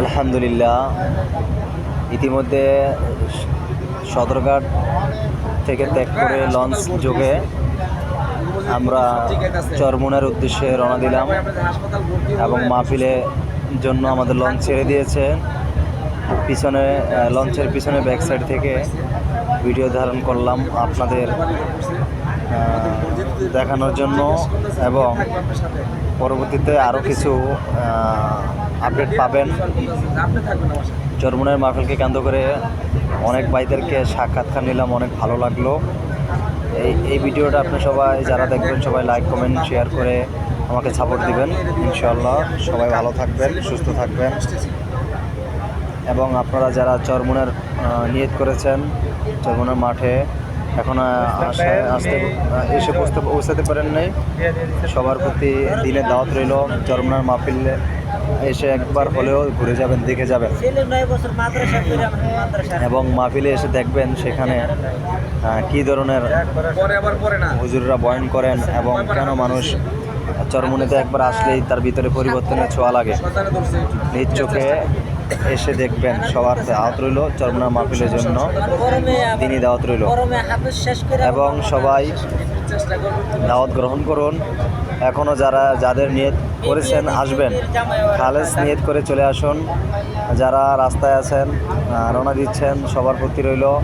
আলহামদুলিল্লাহ। ইতিমধ্যে সদরঘাট থেকে ত্যাগ করে লঞ্চ যোগে আমরা চরমুনের উদ্দেশ্যে রওনা দিলাম এবং মাহফিলে জন্য আমাদের লঞ্চ ছেড়ে দিয়েছে। পিছনে লঞ্চের পিছনে ব্যাক সাইড থেকে ভিডিও ধারণ করলাম আপনাদের দেখানোর জন্য এবং পরবর্তীতে আরও কিছু আপডেট পাবেন। চরমুনের মাহফিলকে কেন্দ্র করে অনেক ভাইদেরকে সাক্ষাৎকার নিলাম, অনেক ভালো লাগল। এই এই ভিডিওটা আপনি সবাই যারা দেখবেন, সবাই লাইক কমেন্ট শেয়ার করে আমাকে সাপোর্ট দিবেন। ইনশাল্লাহ সবাই ভালো থাকবেন, সুস্থ থাকবেন। এবং আপনারা যারা চরমুনের নিয়ত করেছেন চরমুনের মাঠে এখন আসতে এসে পৌঁছতে, পৌঁছাতে পারেন নাই। সবার প্রতি দিনে দাওয়াত রইল চরমুনার মাহফিলে এসে একবার হলেও ঘুরে যাবেন, দেখে যাবেন। এবং মাহফিলে এসে দেখবেন সেখানে কী ধরনের হুজুররা বয়ন করেন এবং কেন মানুষ চরমুনিতে একবার আসলেই তার ভিতরে পরিবর্তনের ছোঁয়া লাগে। নিজ চোখে এসে দেখবেন সবার দাওয়াত রইল চরমুনা মাহফিলের জন্য আবার- দাওয়াত রইল। এবং সবাই দাওয়াত গ্রহণ করুন। এখনও যারা, যাদের নিয়ত করেছেন আসবেন। খালেজ নিয়ত করে চলে আসুন। যারা রাস্তায় আছেন রওনা দিচ্ছেন, সবার প্রতি রইল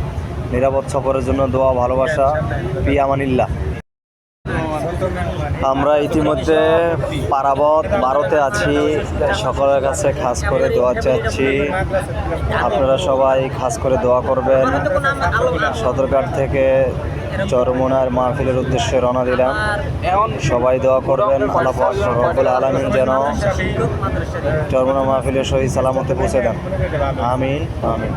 নিরাপদ সফরের জন্য দোয়া, ভালোবাসা পি আমানিল্লাহ আমরা ইতিমধ্যে পারাবত ভারতে আছি। সকলের কাছে খাস করে দোয়া চাচ্ছি। আপনারা সবাই খাস করে দোয়া করবেন। সদরঘাট থেকে চরমোনার মাহফিলের উদ্দেশ্যে রওনা দিলাম। সবাই দোয়া করবেন। আল্লাহ আলামিন যেন চরমোনা মাহফিলের সহি সালামতে পৌঁছে দেন। আমিন আমিন।